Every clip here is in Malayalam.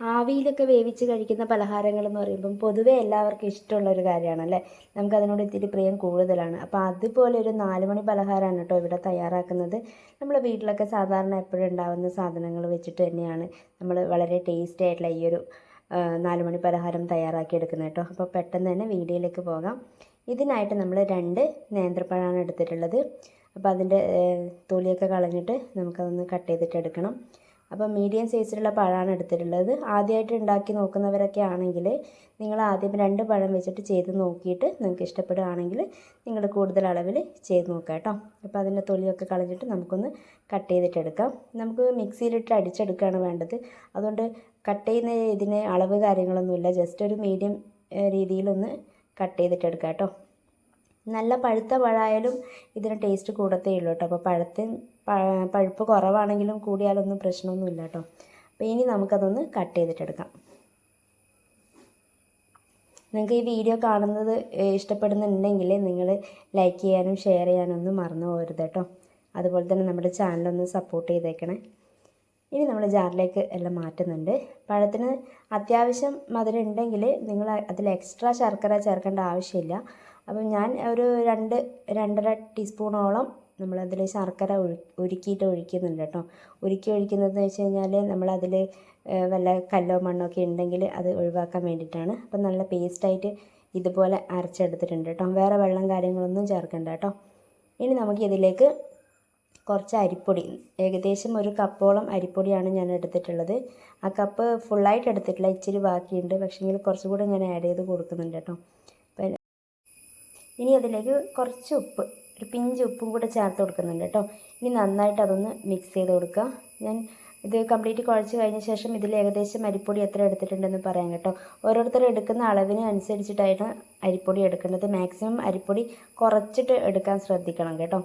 ആവിയിലൊക്കെ വേവിച്ച് കഴിക്കുന്ന പലഹാരങ്ങൾ എന്ന് പറയുമ്പം പൊതുവേ എല്ലാവർക്കും ഇഷ്ടമുള്ള ഒരു കാര്യമാണല്ലേ? നമുക്കതിനോട് ഇത്തിരി പ്രിയം കൂടുതലാണ്. അപ്പോൾ അതുപോലെ ഒരു നാല് മണി പലഹാരമാണ് കേട്ടോ ഇവിടെ തയ്യാറാക്കുന്നത്. നമ്മൾ വീട്ടിലൊക്കെ സാധാരണ എപ്പോഴും ഉണ്ടാകുന്ന സാധനങ്ങൾ വെച്ചിട്ട് തന്നെയാണ് നമ്മൾ വളരെ ടേസ്റ്റി ആയിട്ടുള്ള ഈ ഒരു നാല് മണി പലഹാരം തയ്യാറാക്കി എടുക്കുന്നത് കേട്ടോ. അപ്പോൾ പെട്ടെന്ന് തന്നെ വീഡിയോയിലേക്ക് പോകാം. ഇതിനായിട്ട് നമ്മൾ രണ്ട് നേന്ത്രപ്പഴമാണ് എടുത്തിട്ടുള്ളത്. അപ്പോൾ അതിന്റെ തൊലിയൊക്കെ കളഞ്ഞിട്ട് നമുക്കതൊന്ന് കട്ട് ചെയ്തിട്ട് എടുക്കണം അപ്പോൾ മീഡിയം സൈസിലുള്ള പഴമാണ് എടുത്തിട്ടുള്ളത്. ആദ്യമായിട്ട് ഉണ്ടാക്കി നോക്കുന്നവരൊക്കെ ആണെങ്കിൽ നിങ്ങൾ ആദ്യം രണ്ട് പഴം വെച്ചിട്ട് ചെയ്ത് നോക്കിയിട്ട് നിങ്ങൾക്ക് ഇഷ്ടപ്പെടുകയാണെങ്കിൽ നിങ്ങൾ കൂടുതൽ അളവിൽ ചെയ്ത് നോക്കുക കേട്ടോ. അപ്പോൾ അതിന്റെ തൊലിയൊക്കെ കളഞ്ഞിട്ട് നമുക്കൊന്ന് കട്ട് ചെയ്തിട്ട് എടുക്കാം. നമുക്ക് മിക്സിയിലിട്ട് അടിച്ചെടുക്കുകയാണ് വേണ്ടത്. അതുകൊണ്ട് കട്ട് ചെയ്യുന്ന ഇതിന് അളവ് കാര്യങ്ങളൊന്നുമില്ല. ജസ്റ്റ് ഒരു മീഡിയം രീതിയിലൊന്ന് കട്ട് ചെയ്തിട്ടെടുക്കാം കേട്ടോ. നല്ല പഴുത്ത പഴമായാലും ഇതിന് ടേസ്റ്റ് കൂടത്തേ ഉള്ളൂ കേട്ടോ. അപ്പോൾ പഴുത്ത പഴുപ്പ് കുറവാണെങ്കിലും കൂടിയാലൊന്നും പ്രശ്നമൊന്നുമില്ല കേട്ടോ. അപ്പോൾ ഇനി നമുക്കതൊന്ന് കട്ട് ചെയ്തിട്ടെടുക്കാം. നിങ്ങൾക്ക് ഈ വീഡിയോ കാണുന്നത് ഇഷ്ടപ്പെടുന്നുണ്ടെങ്കിൽ നിങ്ങൾ ലൈക്ക് ചെയ്യാനും ഷെയർ ചെയ്യാനും ഒന്നും മറന്നു പോകരുത് കേട്ടോ. അതുപോലെ തന്നെ നമ്മുടെ ചാനലൊന്ന് സപ്പോർട്ട് ചെയ്തേക്കണേ. ഇനി നമ്മൾ ജാറിലേക്ക് എല്ലാം മാറ്റുന്നുണ്ട്. പഴത്തിന് അത്യാവശ്യം മധുരം ഉണ്ടെങ്കിൽ നിങ്ങൾ അതിൽ എക്സ്ട്രാ ശർക്കര ചേർക്കേണ്ട ആവശ്യമില്ല. അപ്പം ഞാൻ ഒരു രണ്ട് രണ്ടര ടീസ്പൂണോളം നമ്മളതിൽ ശർക്കര ഒഴി ഉരുക്കിയിട്ട് ഒഴിക്കുന്നുണ്ട് കേട്ടോ. ഉരുക്കി ഒഴിക്കുന്നതെന്ന് വെച്ച് കഴിഞ്ഞാൽ നമ്മളതിൽ വല്ല കല്ലോ മണ്ണോ ഒക്കെ ഉണ്ടെങ്കിൽ അത് ഒഴിവാക്കാൻ വേണ്ടിയിട്ടാണ്. അപ്പം നല്ല പേസ്റ്റായിട്ട് ഇതുപോലെ അരച്ചെടുത്തിട്ടുണ്ട് കേട്ടോ. വേറെ വെള്ളം കാര്യങ്ങളൊന്നും ചേർക്കണ്ട കേട്ടോ. ഇനി നമുക്ക് ഇതിലേക്ക് കുറച്ച് അരിപ്പൊടി ഏകദേശം ഒരു കപ്പോളം അരിപ്പൊടിയാണ് ഞാൻ എടുത്തിട്ടുള്ളത്. ആ കപ്പ് ഫുള്ളായിട്ട് എടുത്തിട്ടില്ല ഇച്ചിരി ബാക്കിയുണ്ട്. പക്ഷേങ്കിൽ കുറച്ചും കൂടെ ഞാൻ ആഡ് ചെയ്ത് കൊടുക്കുന്നുണ്ട് കേട്ടോ. ഇനി അതിലേക്ക് കുറച്ച് ഉപ്പ് ഒരു പിഞ്ച് ഉപ്പും കൂടെ ചേർത്ത് കൊടുക്കുന്നുണ്ട് കേട്ടോ. ഇനി നന്നായിട്ട് അതൊന്ന് മിക്സ് ചെയ്ത് കൊടുക്കുക. ഞാൻ ഇത് കംപ്ലീറ്റ് കുഴച്ച് കഴിഞ്ഞ ശേഷം ഇതിൽ ഏകദേശം അരിപ്പൊടി എത്ര എടുത്തിട്ടുണ്ടെന്ന് പറയാം കേട്ടോ. ഓരോരുത്തർ എടുക്കുന്ന അളവിന് അനുസരിച്ചിട്ടാണ് അരിപ്പൊടി എടുക്കേണ്ടത് മാക്സിമം അരിപ്പൊടി കുറച്ചിട്ട് എടുക്കാൻ ശ്രദ്ധിക്കണം കേട്ടോ.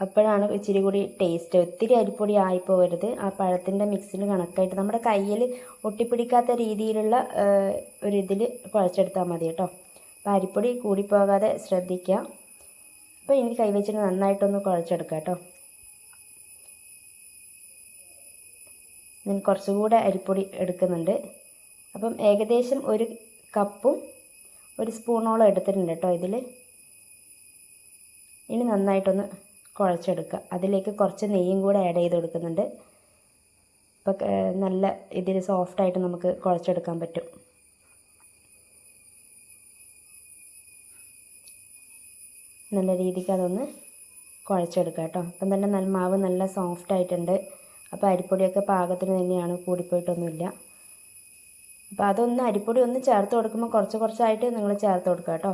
അപ്പോഴാണ് ഇച്ചിരി കൂടി ടേസ്റ്റ് ഒത്തിരി അരിപ്പൊടി ആയിപ്പോകരുത് ആ പഴത്തിന്റെ മിക്സിന് കണക്കായിട്ട് നമ്മുടെ കയ്യിൽ ഒട്ടിപ്പിടിക്കാത്ത രീതിയിലുള്ള ഒരു കുഴച്ചെടുത്താൽ മതി കേട്ടോ. അപ്പോൾ അരിപ്പൊടി കൂടിപ്പോകാതെ ശ്രദ്ധിക്കുക. അപ്പോൾ ഇനി കൈവച്ചിട്ട് നന്നായിട്ടൊന്ന് കുഴച്ചെടുക്കുക കേട്ടോ. ഞാൻ കുറച്ചുകൂടെ അരിപ്പൊടി എടുക്കുന്നുണ്ട്. അപ്പം ഏകദേശം ഒരു കപ്പും ഒരു സ്പൂണോളം എടുത്തിട്ടുണ്ട് കേട്ടോ ഇതിൽ ഇനി നന്നായിട്ടൊന്ന് കുഴച്ചെടുക്കുക. അതിലേക്ക് കുറച്ച് നെയ്യും കൂടെ ആഡ് ചെയ്ത് കൊടുക്കുന്നുണ്ട്. അപ്പോൾ നല്ല ഇതിൽ സോഫ്റ്റായിട്ട് നമുക്ക് കുഴച്ചെടുക്കാൻ പറ്റും. നല്ല രീതിക്ക് അതൊന്ന് കുഴച്ചെടുക്കുക കേട്ടോ. അപ്പം തന്നെ നല്ല മാവ് നല്ല സോഫ്റ്റ് ആയിട്ടുണ്ട്. അപ്പോൾ അരിപ്പൊടിയൊക്കെ പാകത്തിന് തന്നെയാണ് കൂടിപ്പോയിട്ടൊന്നുമില്ല. അപ്പോൾ അതൊന്ന് അരിപ്പൊടി ഒന്ന് ചേർത്ത് കൊടുക്കുമ്പോൾ കുറച്ച് കുറച്ചായിട്ട് നിങ്ങൾ ചേർത്ത് കൊടുക്കുക കേട്ടോ.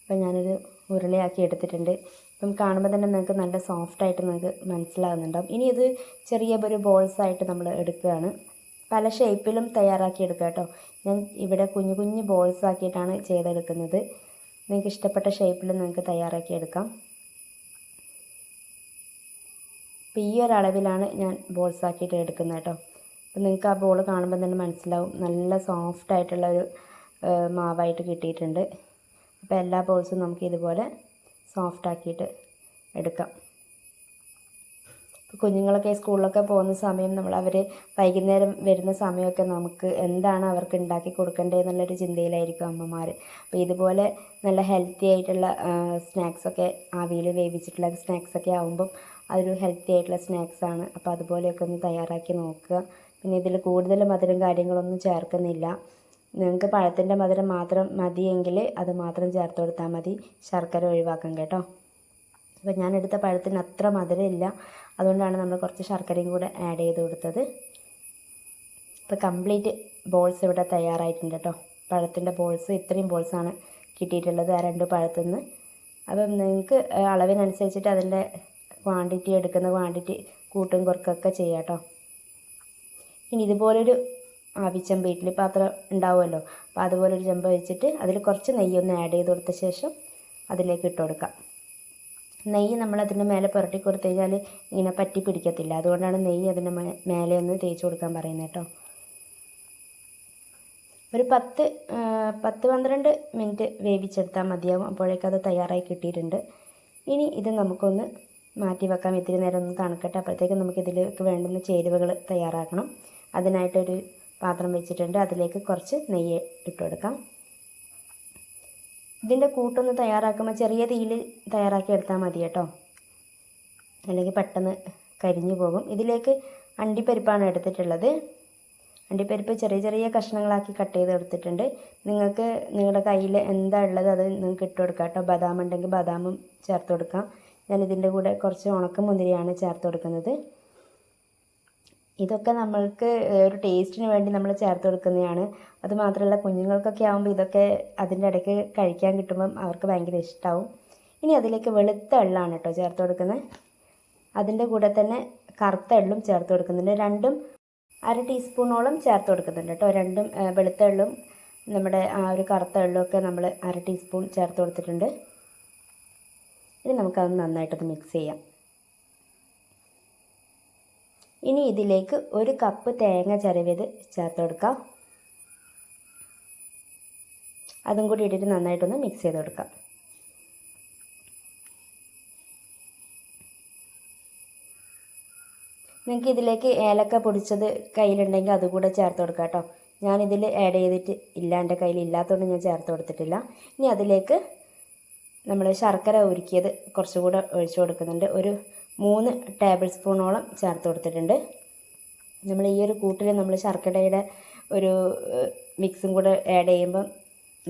അപ്പോൾ ഞാനൊരു ഉരുളയാക്കി എടുത്തിട്ടുണ്ട്. അപ്പം കാണുമ്പോൾ തന്നെ നിങ്ങൾക്ക് നല്ല സോഫ്റ്റായിട്ട് നിങ്ങൾക്ക് മനസ്സിലാകുന്നുണ്ടാവും ഇനി ഇത് ചെറിയ ഒരു ബോൾസ് ആയിട്ട് നമ്മൾ എടുക്കുകയാണ്. പല ഷേപ്പിലും തയ്യാറാക്കി എടുക്കുക കേട്ടോ. ഞാൻ ഇവിടെ കുഞ്ഞു കുഞ്ഞു ബോൾസ് ആക്കിയിട്ടാണ് ചെയ്തെടുക്കുന്നത്. നിങ്ങൾക്ക് ഇഷ്ടപ്പെട്ട ഷേപ്പിൽ നിങ്ങൾക്ക് തയ്യാറാക്കി എടുക്കാം. അപ്പോൾ ഈ ഒരു അളവിലാണ് ഞാൻ ബോൾസ് ആക്കിയിട്ട് എടുക്കുന്നത് കേട്ടോ അപ്പോൾ നിങ്ങൾക്ക് ആ ബോൾ കാണുമ്പോൾ തന്നെ മനസ്സിലാവും. നല്ല സോഫ്റ്റ് ആയിട്ടുള്ള ഒരു മാവായിട്ട് കിട്ടിയിട്ടുണ്ട്. അപ്പോൾ എല്ലാ ബോൾസും നമുക്ക് ഇതുപോലെ സോഫ്റ്റ് ആക്കിയിട്ട് എടുക്കാം. കുഞ്ഞുങ്ങളൊക്കെ സ്കൂളിലൊക്കെ പോകുന്ന സമയം നമ്മൾ അവർ വൈകുന്നേരം വരുന്ന സമയമൊക്കെ നമുക്ക് എന്താണ് അവർക്ക് ഉണ്ടാക്കി കൊടുക്കേണ്ടത് എന്നുള്ളൊരു ചിന്തയിലായിരിക്കും അമ്മമാർ അപ്പോൾ ഇതുപോലെ നല്ല ഹെൽത്തി ആയിട്ടുള്ള സ്നാക്സൊക്കെ ആവിയിൽ വേവിച്ചിട്ടുള്ള സ്നാക്സൊക്കെ ആകുമ്പം അതൊരു ഹെൽത്തി ആയിട്ടുള്ള സ്നാക്സാണ് അപ്പോൾ അതുപോലെയൊക്കെ ഒന്ന് തയ്യാറാക്കി നോക്കുക. പിന്നെ ഇതിൽ കൂടുതൽ മധുരം കാര്യങ്ങളൊന്നും ചേർക്കുന്നില്ല. നിങ്ങൾക്ക് പഴത്തിന്റെ മധുരം മാത്രം മതിയെങ്കിൽ അത് മാത്രം ചേർത്ത് കൊടുത്താൽ മതി. ശർക്കര ഒഴിവാക്കാം കേട്ടോ. അപ്പോൾ ഞാൻ എടുത്ത പഴത്തിന് അത്ര മധുരമില്ല. അതുകൊണ്ടാണ് നമ്മൾ കുറച്ച് ശർക്കരയും കൂടെ ആഡ് ചെയ്ത് കൊടുത്തത്. ഇപ്പോൾ കംപ്ലീറ്റ് ബോൾസ് ഇവിടെ തയ്യാറായിട്ടുണ്ട് കേട്ടോ. പഴത്തിന്റെ ബോൾസ് ഇത്രയും ബോൾസാണ് കിട്ടിയിട്ടുള്ളത് ആ രണ്ട് പഴത്തു നിന്ന് അപ്പം നിങ്ങൾക്ക് അളവിനനുസരിച്ചിട്ട് അതിന്റെ ക്വാണ്ടിറ്റി എടുക്കുന്ന ക്വാണ്ടിറ്റി കൂട്ടും കുറക്കൊക്കെ ചെയ്യാം കേട്ടോ. ഇനി ഇതുപോലൊരു ആവിച്ചം വീട്ടിൽ പാത്രം ഉണ്ടാവുമല്ലോ. അപ്പോൾ അതുപോലൊരു ചെമ്പ് വെച്ചിട്ട് അതിൽ കുറച്ച് നെയ്യൊന്ന് ആഡ് ചെയ്ത് കൊടുത്ത ശേഷം അതിലേക്ക് ഇട്ട് കൊടുക്കാം. നെയ്യ് നമ്മൾ അതിന്റെ മേലെ പുരട്ടി കൊടുത്തു കഴിഞ്ഞാൽ ഇങ്ങനെ പറ്റി പിടിക്കത്തില്ല. അതുകൊണ്ടാണ് നെയ്യ് അതിന്റെ മേലെ ഒന്ന് തേച്ച് കൊടുക്കാൻ പറയുന്നത് കേട്ടോ. ഒരു പത്ത് പത്ത് പന്ത്രണ്ട് മിനിറ്റ് വേവിച്ചെടുത്താൽ മതിയാവും. അപ്പോഴേക്കും അത് തയ്യാറായി കിട്ടിയിട്ടുണ്ട്. ഇനി ഇത് നമുക്കൊന്ന് മാറ്റി വെക്കാം. ഇത്തിരി നേരം ഒന്ന് തണുക്കട്ടെ. അപ്പോഴത്തേക്കും നമുക്ക് ഇതിലേക്ക് വേണ്ടുന്ന ചേരുവകൾ തയ്യാറാക്കണം. അതിനായിട്ടൊരു പാത്രം വെച്ചിട്ടുണ്ട്. അതിലേക്ക് കുറച്ച് നെയ്യ് ഇട്ട് കൊടുക്കാം. ഇതിന്റെ കൂട്ടൊന്ന് തയ്യാറാക്കുമ്പോൾ ചെറിയ തീയിൽ തയ്യാറാക്കി എടുത്താൽ മതി കേട്ടോ. അല്ലെങ്കിൽ പെട്ടെന്ന് കരിഞ്ഞു പോകും. ഇതിലേക്ക് അണ്ടിപ്പരിപ്പാണ് എടുത്തിട്ടുള്ളത്. അണ്ടിപ്പരിപ്പ് ചെറിയ ചെറിയ കഷ്ണങ്ങളാക്കി കട്ട് ചെയ്ത് എടുത്തിട്ടുണ്ട്. നിങ്ങൾക്ക് നിങ്ങളുടെ കയ്യിൽ എന്താ ഉള്ളത് അത് നിങ്ങൾക്ക് ഇട്ട് കൊടുക്കാം കേട്ടോ. ബദാം ഉണ്ടെങ്കിൽ ബദാമും ചേർത്ത് കൊടുക്കാം. ഞാൻ ഇതിന്റെ കൂടെ കുറച്ച് ഉണക്കമുന്തിരിയാണ് ചേർത്ത് കൊടുക്കുന്നത്. ഇതൊക്കെ നമ്മൾക്ക് ഒരു ടേസ്റ്റിന് വേണ്ടി നമ്മൾ ചേർത്ത് കൊടുക്കുന്നതാണ്. അതുമാത്രമല്ല കുഞ്ഞുങ്ങൾക്കൊക്കെ ആകുമ്പോൾ ഇതൊക്കെ അതിന്റെ ഇടയ്ക്ക് കഴിക്കാൻ കിട്ടുമ്പം അവർക്ക് ഭയങ്കര ഇഷ്ടമാവും ഇനി അതിലേക്ക് വെളുത്ത എള്ളാണ് കേട്ടോ ചേർത്ത് കൊടുക്കുന്നത്. അതിന്റെ കൂടെ തന്നെ കറുത്ത എള്ളും ചേർത്ത് കൊടുക്കുന്നുണ്ട്. രണ്ടും അര ടീസ്പൂണോളം ചേർത്ത് കൊടുക്കുന്നുണ്ട് കേട്ടോ. രണ്ടും വെളുത്ത എള്ളും നമ്മുടെ ആ ഒരു കറുത്ത എള്ളും ഒക്കെ നമ്മൾ അര ടീസ്പൂൺ ചേർത്ത് കൊടുത്തിട്ടുണ്ട്. ഇനി നമുക്കത് നന്നായിട്ടൊന്ന് മിക്സ് ചെയ്യാം. ഇനി ഇതിലേക്ക് ഒരു കപ്പ് തേങ്ങ ചിരവിയത് ചേർത്ത് കൊടുക്കാം. അതും കൂടി ഇട്ടിട്ട് നന്നായിട്ടൊന്ന് മിക്സ് ചെയ്ത് കൊടുക്കാം. നിങ്ങൾക്ക് ഇതിലേക്ക് ഏലക്ക പൊടിച്ചത് കയ്യിലുണ്ടെങ്കിൽ അതുകൂടെ ചേർത്ത് കൊടുക്കാം കേട്ടോ. ഞാനിതിൽ ആഡ് ചെയ്തിട്ട് ഇല്ല എന്റെ കയ്യിൽ ഇല്ലാത്തതുകൊണ്ട് ഞാൻ ചേർത്ത് കൊടുത്തിട്ടില്ല. ഇനി അതിലേക്ക് നമ്മൾ ശർക്കര ഉരുക്കിയത് കുറച്ചുകൂടെ ഒഴിച്ചു കൊടുക്കുന്നുണ്ട്. ഒരു മൂന്ന് ടേബിൾ സ്പൂണോളം ചേർത്ത് കൊടുത്തിട്ടുണ്ട്. നമ്മൾ ഈ ഒരു കൂട്ടിൽ നമ്മൾ ശർക്കരയുടെ ഒരു മിക്സും കൂടെ ആഡ് ചെയ്യുമ്പം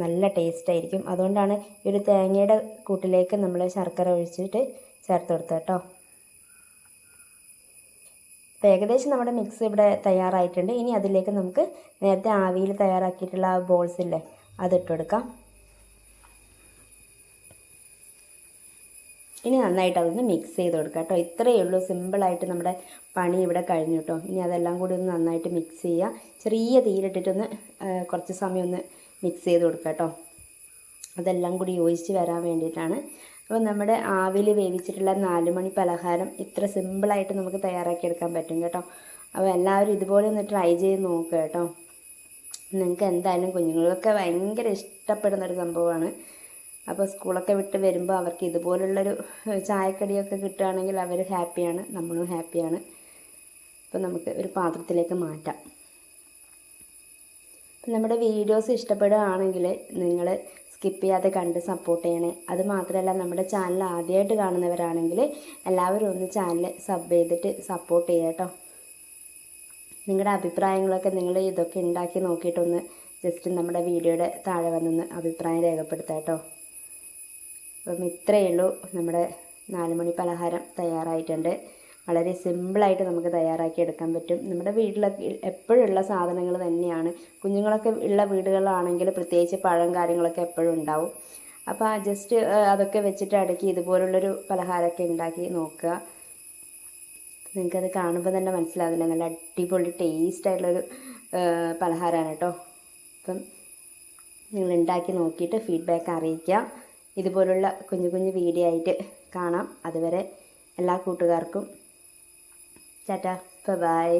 നല്ല ടേസ്റ്റ് ആയിരിക്കും. അതുകൊണ്ടാണ് ഈ ഒരു തേങ്ങയുടെ കൂട്ടിലേക്ക് നമ്മൾ ശർക്കര ഒഴിച്ചിട്ട് ചേർത്ത് കൊടുത്തത് കേട്ടോ. അപ്പോൾ ഏകദേശം നമ്മുടെ മിക്സ് ഇവിടെ തയ്യാറായിട്ടുണ്ട്. ഇനി അതിലേക്ക് നമുക്ക് നേരത്തെ ആവിയിൽ തയ്യാറാക്കിയിട്ടുള്ള ആ ബോൾസ് ഇല്ലേ അതിട്ട് കൊടുക്കാം. ഇനി നന്നായിട്ട് അതൊന്ന് മിക്സ് ചെയ്ത് കൊടുക്കാം കേട്ടോ. ഇത്രയേ ഉള്ളൂ. സിമ്പിളായിട്ട് നമ്മുടെ പണി ഇവിടെ കഴിഞ്ഞു കേട്ടോ. ഇനി അതെല്ലാം കൂടി ഒന്ന് നന്നായിട്ട് മിക്സ് ചെയ്യുക. ചെറിയ തീയിലിട്ടിട്ടൊന്ന് ആ, കുറച്ച് സമയം ഒന്ന് മിക്സ് ചെയ്ത് കൊടുക്കാം കേട്ടോ. അതെല്ലാം കൂടി യോജിച്ച് വരാൻ വേണ്ടിയിട്ടാണ്. അപ്പോൾ നമ്മുടെ ആവിൽ വേവിച്ചിട്ടുള്ള നാലുമണി പലഹാരം ഇത്ര സിമ്പിളായിട്ട് നമുക്ക് തയ്യാറാക്കിയെടുക്കാൻ പറ്റും കേട്ടോ. അപ്പോൾ എല്ലാവരും ഇതുപോലെ ഒന്ന് ട്രൈ ചെയ്ത് നോക്കുക കേട്ടോ. നിങ്ങൾക്ക് എന്തായാലും കുഞ്ഞുങ്ങളൊക്കെ ഭയങ്കര ഇഷ്ടപ്പെടുന്നൊരു സംഭവമാണ്. അപ്പോൾ സ്കൂളൊക്കെ വിട്ട് വരുമ്പോൾ അവർക്ക് ഇതുപോലുള്ളൊരു ചായക്കടിയൊക്കെ കിട്ടുകയാണെങ്കിൽ അവർ ഹാപ്പിയാണ് നമ്മളും ഹാപ്പിയാണ്. അപ്പോൾ നമുക്ക് ഒരു പാത്രത്തിലേക്ക് മാറ്റാം. നമ്മുടെ വീഡിയോസ് ഇഷ്ടപ്പെടുകയാണെങ്കിൽ നിങ്ങൾ സ്കിപ്പ് ചെയ്യാതെ കണ്ട് സപ്പോർട്ട് ചെയ്യണേ. അത് മാത്രമല്ല നമ്മുടെ ചാനൽ ആദ്യമായിട്ട് കാണുന്നവരാണെങ്കിൽ എല്ലാവരും ഒന്ന് ചാനൽ സബ് ചെയ്തിട്ട് സപ്പോർട്ട് ചെയ്യുക കേട്ടോ. നിങ്ങളുടെ അഭിപ്രായങ്ങളൊക്കെ നിങ്ങൾ ഇതൊക്കെ ഉണ്ടാക്കി നോക്കിയിട്ടൊന്ന് ജസ്റ്റ് നമ്മുടെ വീഡിയോയുടെ താഴെ വന്നൊന്ന് അഭിപ്രായം രേഖപ്പെടുത്താം കേട്ടോ. അപ്പം ഇത്രയേ ഉള്ളൂ നമ്മുടെ നാലുമണി പലഹാരം തയ്യാറായിട്ടുണ്ട്. വളരെ സിമ്പിളായിട്ട് നമുക്ക് തയ്യാറാക്കി എടുക്കാൻ പറ്റും. നമ്മുടെ വീട്ടിലൊക്കെ എപ്പോഴുള്ള സാധനങ്ങൾ തന്നെയാണ്. കുഞ്ഞുങ്ങളൊക്കെ ഉള്ള വീടുകളാണെങ്കിൽ പ്രത്യേകിച്ച് പഴം കാര്യങ്ങളൊക്കെ എപ്പോഴും ഉണ്ടാവും. അപ്പോൾ ജസ്റ്റ് അതൊക്കെ വെച്ചിട്ട് അടുക്കി ഇതുപോലുള്ളൊരു പലഹാരമൊക്കെ ഉണ്ടാക്കി നോക്കുക. നിങ്ങൾക്കത് കാണുമ്പോൾ തന്നെ മനസ്സിലാവില്ല. നല്ല അടിപൊളി ടേസ്റ്റ് ആയിട്ടുള്ളൊരു പലഹാരമാണ് കേട്ടോ. അപ്പം നിങ്ങൾ ഉണ്ടാക്കി നോക്കിയിട്ട് ഫീഡ്ബാക്ക് അറിയിക്കുക. ഇതുപോലുള്ള കുഞ്ഞു കുഞ്ഞു വീഡിയോ ആയിട്ട് കാണാം. അതുവരെ എല്ലാ കൂട്ടുകാർക്കും ടാറ്റ. ബൈ